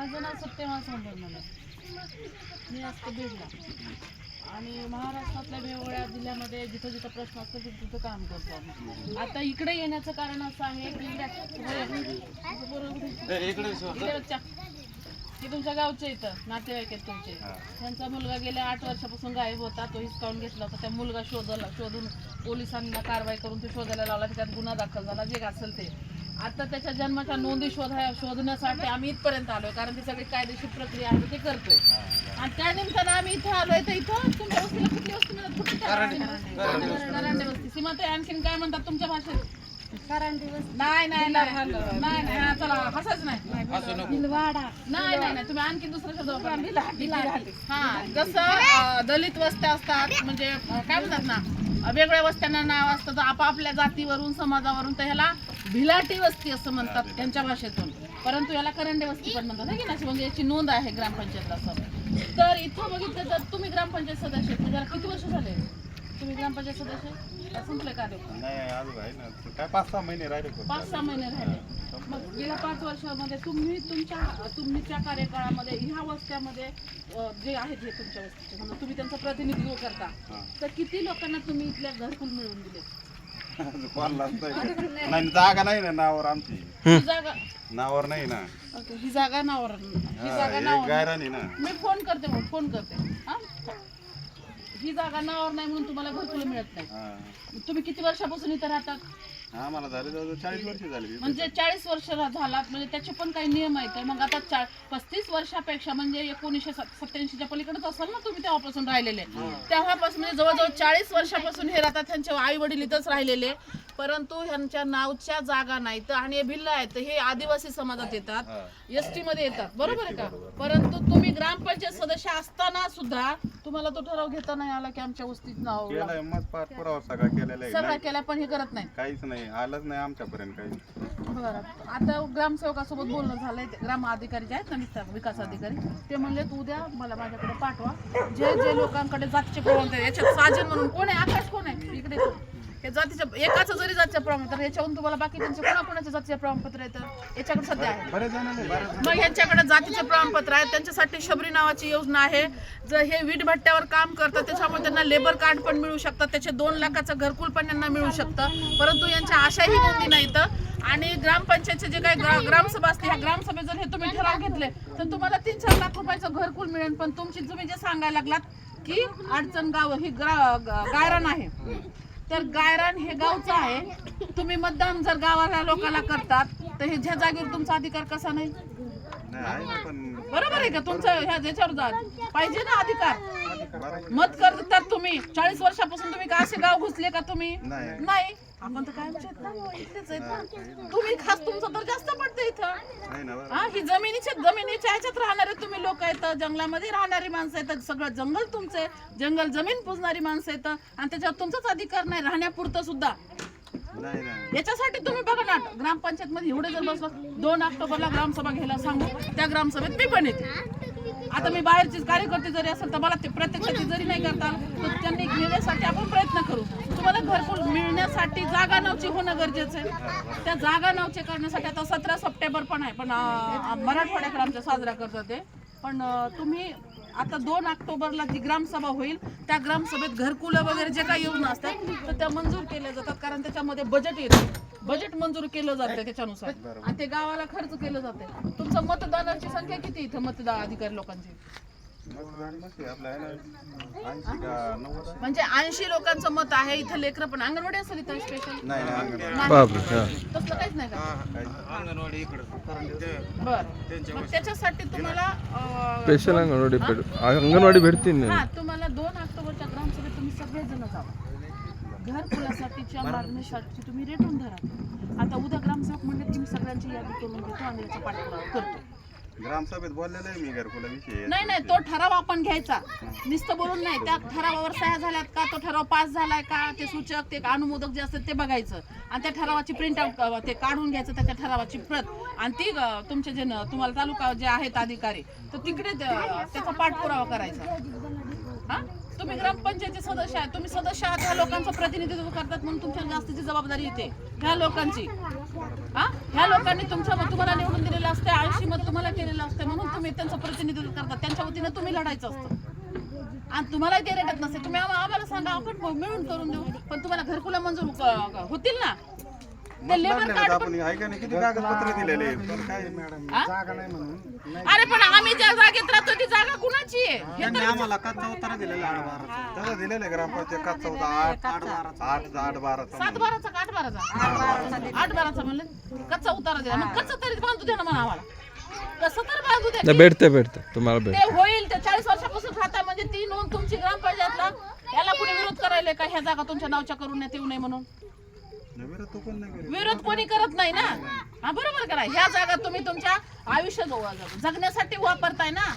माझं नाव सत्यमा मला मी असते बीडला. आणि महाराष्ट्रातल्या वेगवेगळ्या जिल्ह्यामध्ये जिथं जिथं प्रश्न असतात तिथं तिथं काम करतो आता इकडे येण्याचं कारण असं आहे की हे तुमच्या गावचे इथं नातेवाईक आहेत तुमचे. त्यांचा मुलगा गेल्या आठ वर्षापासून गायब होता तो हिसकावून घेतला होता. त्या मुलगा शोधला शोधून पोलिसांना कारवाई करून तो शोधायला लावला त्याच्यात गुन्हा दाखल झाला. जे असेल ते. आता त्याच्या जन्माच्या नोंदी शोधा शोधण्यासाठी आम्ही इथपर्यंत आलोय कारण ती सगळी कायदेशीर प्रक्रिया आहे ते करतोय. आणि त्या निमित्तानं आम्ही इथं आलोय तर इथं तुमच्या वस्तीला कुठली वस्ती म्हणतात कुठली करांडे वस्ती. सीमा ते आणखीन काय म्हणतात तुमच्या भाषेत? नाही नाही नाही. नाही नाही हा, चला नाही. नाही नाही. नाही तुम्ही आणखी दुसरा शब्द वापरा. हा जसं दलित वस्त्या असतात म्हणजे काय म्हणतात ना? अं, वेगवेगळ्या वस्त्यांना नाव असतं तर आपापल्या जातीवरून समाजावरून तर ह्याला भिलाटी वस्ती असं म्हणतात त्यांच्या भाषेतून. परंतु याला करंडे वस्ती पण म्हणतात की नाही? म्हणजे याची नोंद आहे ग्रामपंचायतला असं तर इथं बघितलं तर तुम्ही ग्रामपंचायत सदस्य आहेत. म्हणजे किती वर्ष झाले? तुम्ही ग्रामपंचायत सदस्य? का संपले कार्य नाही अजून आहे ना. काय पाच सहा महिने राहिले फक्त. पाच सहा महिने राहिले. मग गेल्या पाच वर्षामध्ये तुम्ही तुमच्या तुमच्या कार्यकाळामध्ये ह्या वस्त्यामध्ये अं, जे आहेत हे तुमच्या वस्तीचे समजा तुम्ही त्यांचं प्रतिनिधित्व करता हा. तर किती लोकांना तुम्ही इथल्या घरकुल मिळवून दिले? अजून कोणालाच नाही. नाही. जागा नाही ना नावावर आमची. ही. जागा नावावर नाही ना. ओके ही जागा नावावर ही हा, जागा एक नावावर गायरान आहे ना. मी फोन करते मग फोन करते. हा? ही जागा नावावर नाही म्हणून तुम्हाला घरकुल मिळत नाही. तुम्ही किती वर्षापासून इथं राहतात आम्हाला झाले जवळजवळ चाळीस वर्ष झाली. म्हणजे चाळीस वर्ष झालात म्हणजे त्याचे पण काही नियम आहेत. तर मग आता चा पस्तीस वर्षापेक्षा म्हणजे एकोणीसशे सत्याऐंशीच्या पलीकडेच असाल ना तुम्ही तेव्हापासून राहिलेले. तेव्हापासून म्हणजे जवळजवळ चाळीस वर्षापासून हे राहतात त्यांचे आई वडील इथंच राहिलेले. परंतु ह्यांच्या नावच्या जागा नाहीत आणि हे भिल्ल आहेत हे आदिवासी समाजात येतात. एस टी मध्ये येतात. बरोबर आहे का? परंतु तुम्ही ग्रामपंचायत सदस्य असताना सुद्धा तुम्हाला तो ठराव घेता नाही आला की आमच्या वस्तीत नाव केलंय पाठपुरावा सगळा केलेला आहे. सगळा नाही, केला पण हे करत नाही. काहीच नाही. आलंच नाही आमच्यापर्यंत काही. बरं. आता ग्रामसेवकासोबत बोलणं झालंय. ते ग्राम अधिकारी जे आहेत ना विस्तार विकास अधिकारी. ते म्हणले तू उद्या मला माझ्याकडे पाठवा. जे जे लोकांकडे जातीचे आहेत, याच्यात साजन म्हणून कोण आहे? आकाश कोण आहे? इकडे तो. हे जातीच्या एकाच जरी जातीचे प्रमाणपत्र तर याच्याहून तुम्हाला बाकी त्यांचे कोणाकोणाचे जातीचे प्रमाणपत्र येतं याच्याकडे सध्या आहे. बरेच जण बरेच मग यांच्याकडे जातीचे प्रमाणपत्र आहे. त्यांच्यासाठी शबरी नावाची योजना आहे. जर हे वीट भट्ट्यावर काम करतात त्याच्यामुळे त्यांना लेबर कार्ड पण मिळू शकतात त्याचे दोन लाखाचं घरकुल पण यांना मिळू शकतं. परंतु यांच्या आशाही नोंदी नाहीत. आणि ग्रामपंचायतचे जे काही ग्रा- ग्रामसभा असते ह्या ग्रामसभेत जर हे तुम्ही ठराव घेतले तर तुम्हाला तीन चार लाख रुपयाचं घरकुल मिळेल. पण तुमची तुम्ही जे सांगायला लागलात की अडचण गाव ही ग्रा गायरान आहे. तर गायरान हे गावचं आहे. तुम्ही मतदान जर गावाला लोकांना करतात तर हे ज्या जागेवर तुमचा अधिकार कसा नाही? नाही पण बरोबर आहे का? तुमचं ह्या ज्याच्यावर जा- पाहिजे ना अधिकार. मत करतात तुम्ही. चाळीस वर्षापासून तुम्ही का असे गाव घुसले का तुम्ही? नाही. नाही. आपण तर ना. तुम्ही खास तुमचं तर जास्त पडतं इथं. हा ही जमिनीच्या जमिनीच्या ह्याच्यात राहणारे तुम्ही लोक आहेत. जंगलामध्ये राहणारी माणसं आहेत. सगळं जंगल तुमचं आहे. जंगल जमीन पुजणारी माणसं आहेत. आणि त्याच्यावर तुमचाच अधिकार नाही. राहण्यापुरतं सुद्धा. याच्यासाठी तुम्ही बघा ना ग्रामपंचायत मध्ये एवढे जर बसलं दोन ऑक्टोबरला ग्रामसभा घ्यायला सांगू त्या ग्रामसभेत मी पण येते. आता मी बाहेरचे कार्यकर्ते जरी असेल तर मला ते प्रत्यक्षात जरी नाही करता तर त्यांनी घेण्यासाठी आपण प्रयत्न करू. तुम्हाला घरकुल मिळण्यासाठी जागा नावची होणं गरजेचं आहे. त्या जागा नावचे करण्यासाठी आता सतरा सप्टेंबर पण आहे पण मराठवाड्याकडे आमच्या साजरा करतात ते. पण तुम्ही आता दोन ऑक्टोबरला जी ग्रामसभा होईल त्या ग्रामसभेत घरकुलं वगैरे जे काही योजना असतात तर त्या मंजूर केल्या जातात. कारण त्याच्यामध्ये बजेट येतं. बजेट मंजूर केलं जातं त्याच्यानुसार. आणि ते गावाला खर्च केलं जाते. तुमचं मतदानाची संख्या किती इथं मतदार अधिकारी लोकांची? म्हणजे ऐंशी लोकांचं मत आहे इथं लेकरं पण अंगणवाडी असेल इथं स्पेशल तसलं काहीच नाही का? अंगणवाडी इकडं. बर. मग त्याच्यासाठी तुम्हाला अं, स्पेशल अंगणवाडी भेट अंगणवाडी भेटतील ना. हा तुम्हाला दोन ऑक्टोबरच्या ग्रामसभेत तुम्ही सगळेजण जावा. घरकुलासाठीच्या मागणीसाठी तुम्ही रेटून धरा. आता उद्या ग्रामसेवक म्हणले की मी सगळ्यांची यादी करून घेतो आणि याचा पाठपुरावा करतो. ग्रामसभेत बोललेलं आहे मी घरकुलाविषयी नाही नाही तो ठराव आपण घ्यायचा. नुसतं बोलून नाही त्या ठरावावर सह्या झाल्यात का तो ठराव पास झालाय का ते सूचक ते अनुमोदक जे असतात ते बघायचं. आणि त्या ठरावाची प्रिंट आउट ते काढून घ्यायचं त्याच्या ठरावाची प्रत. आणि ती तुमचे जे तुम्हाला तालुका जे आहेत अधिकारी तर तिकडे त्याचा पाठपुरावा करायचा. हा? तुम्ही ग्रामपंचायतचे सदस्य आहात. तुम्ही सदस्य आहात ह्या लोकांचं प्रतिनिधित्व करतात म्हणून तुमच्या जास्तीची जबाबदारी येते. ह्या लोकांची. हा? ह्या लोकांनी तुमच्या तुम्हाला निवडून दिलेलं असते आळशी मत तुम्हाला केलेलं असतं म्हणून तुम्ही त्यांचं प्रतिनिधित्व करता त्यांच्या वतीनं तुम्ही लढायचं असतं. आणि तुम्हाला ते रेटत नसेल तुम्ही आम्हाला सांगा आपण मिळून करून देऊ. पण तुम्हाला घरकुला मंजूर होतील ना? ते लेबर लागले कार्ड आपण. आहे का नाही किती कागदपत्र दिलेले आहे? पण काय मॅडम? हा? अरे पण आम्ही ज्या जागेत राहतो ती जागा कुणाची आहे? हे आम्हाला कच्चा उतारा दिलेला आठ बाराचा. त्याला दिलेलं आहे ग्रामपंचायत कच्चा होता आठ आठ आठ आठ बाराचा सात बाराचा का आठ बाराचा? आठ बाराचा म्हणलं? कच्चा उतारा दिला. मग कच्चा तरी बांधू दे ना म्हणा आम्हाला. कसं तर बांधू दे. नाही भेटते भेटते तुम्हाला भेट ते होईल ते चाळीस वर्षापासून राहता. म्हणजे ती नोंद तुमची ग्रामपंचायतला. याला कुणी विरोध करायला का? ह्या जागा तुमच्या नावच्या करून येऊ नये म्हणून. विरोध कोणी करत? नाही ना? हा बरोबर करा ह्या जागा तुम्ही तुमच्या आयुष्य जग- जगण्यासाठी वापरताय ना?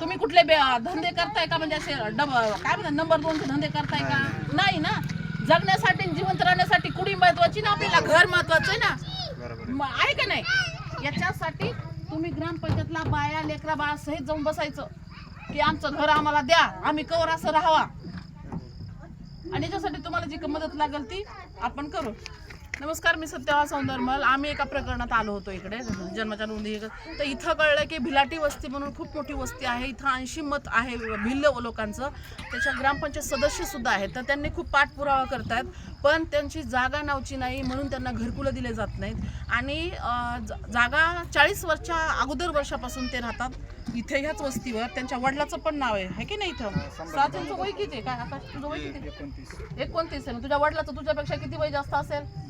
तुम्ही कुठले धंदे करताय का? म्हणजे असे काय म्हणतात नंबर दोनचे धंदे करताय का? नाही ना? जगण्यासाठी जिवंत राहण्यासाठी कुडी महत्वाची ना आपल्याला घर महत्वाचं आहे ना? आहे. का नाही? याच्यासाठी तुम्ही ग्रामपंचायतला बाया लेकरा बाळा सहित जाऊन बसायचं. की आमचं घर आम्हाला द्या. आम्ही कवर असं राहावा. आणि याच्यासाठी तुम्हाला जी मदत लागेल ती आपण करू. नमस्कार मी सत्यवा सौंदरमल आम्ही एका प्रकरणात आलो होतो इकडे जन्माच्या नोंदी तर इथं कळलं की भिलाटी वस्ती म्हणून खूप मोठी वस्ती आहे. इथं ऐंशी मत आहे भिल्ल लोकांचं. त्याच्या ग्रामपंचायत सदस्यसुद्धा आहेत. तर त्यांनी खूप पाठपुरावा करतायत पण त्यांची जागा नावची नाही म्हणून त्यांना घरकुलं दिले जात नाहीत. आणि ज- जागा चाळीस वर्षा अगोदर वर्षापासून ते राहतात. इथे ह्याच वस्तीवर त्यांच्या वडिलाचं पण नाव आहे. है की नाही इथं? सात यांचं वय किती आहे? काय आकाश तुझं वय किती? एकोणतीस. आहे. तुझ्या वडिलाचं तुझ्यापेक्षा किती वय जास्त असेल?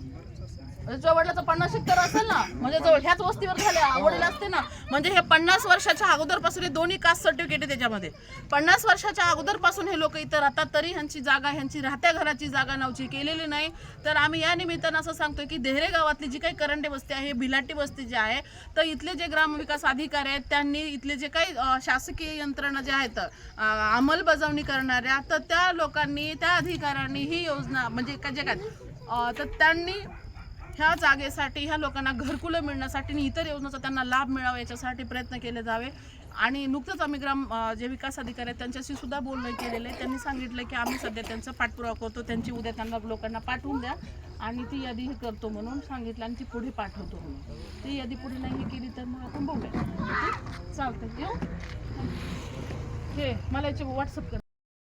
तुझ्या वडिलाचं पन्नास तर असेल ना म्हणजे जवळ ह्याच वस्तीवर झाल्या वडील असते ना. म्हणजे हे पन्नास वर्षाच्या अगोदरपासून हे दोन्ही कास्ट सर्टिफिकेट आहे त्याच्यामध्ये. पन्नास वर्षाच्या अगोदरपासून हे लोक इथं राहतात तरी ह्यांची जागा ह्यांची राहत्या घराची जागा नावची केलेली नाही. तर आम्ही या निमित्तानं असं सांगतोय की देहरे गावातली जी काही करंडे वस्ती आहे भिलाटी वस्ती जी आहे तर इथले जे ग्रामविकास अधिकारी आहेत त्यांनी इथले जे काही शासकीय यंत्रणा ज्या आहेत अंमलबजावणी करणाऱ्या तर त्या लोकांनी त्या अधिकाऱ्यांनी ही योजना म्हणजे जे काय तर त्यांनी ह्या जागेसाठी ह्या लोकांना घरकुलं मिळण्यासाठी आणि इतर योजनांचा त्यांना लाभ मिळावा याच्यासाठी प्रयत्न केले जावे. आणि नुकतंच आम्ही ग्राम जे विकास अधिकारी आहेत त्यांच्याशी सुद्धा बोलणं केलेलं आहे. त्यांनी सांगितलं की आम्ही सध्या त्यांचा पाठपुरावा करतो. त्यांची उद्या त्यांना लोकांना पाठवून द्या. आणि ती यादी हे करतो म्हणून सांगितलं आणि ती पुढे पाठवतो म्हणून. ती यादी पुढे नाही हे केली तर मग आपण बघूया. चालतं येऊ हे मला याचे व्हॉट्सअप कर.